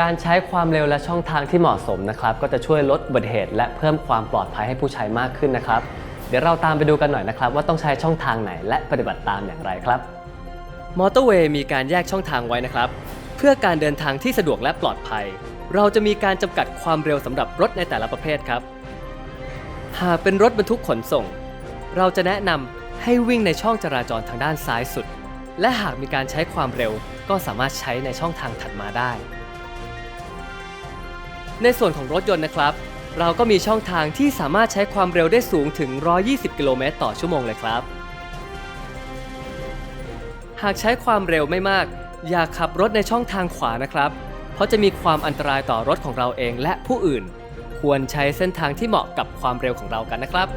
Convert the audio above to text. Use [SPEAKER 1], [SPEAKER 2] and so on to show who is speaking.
[SPEAKER 1] การใช้ความเร็วและช่องทางที่เหมาะสมนะครับ ก็จะช่วยลดอุบัติเหตุ และเพิ่มความปลอดภัยให้ผู้ใช้มากขึ้นนะครับ เดี๋ยวเราตามไปดูกันหน่อยนะครับ ว่าต้องใช้ช่องทางไหนและปฏิบัติตามอย่างไรครับมอเตอร์เวย์มีการแยกช่องทางไว้นะครับ เพื่อการเดินทางที่สะดวกและปลอดภัย เราจะมีการจำกัดความเร็วสำหรับรถในแต่ละประเภทครับ หากเป็นรถบรรทุกขนส่ง เราจะแนะนำให้วิ่งในช่องจราจรทางด้านซ้ายสุด และหากมีการใช้ความเร็วก็สามารถใช้ในช่องทางถัดมาได้ ในส่วนของรถยนต์นะครับ เราก็มีช่องทางที่สามารถใช้ความเร็วได้สูงถึง 120 กิโลเมตรต่อชั่วโมงเลยครับ หากใช้ความเร็วไม่มาก อย่าขับรถในช่องทางขวานะครับ เพราะจะมีความอันตรายต่อรถของเราเองและผู้อื่น ควรใช้เส้นทางที่เหมาะกับความเร็วของเรากันนะครับ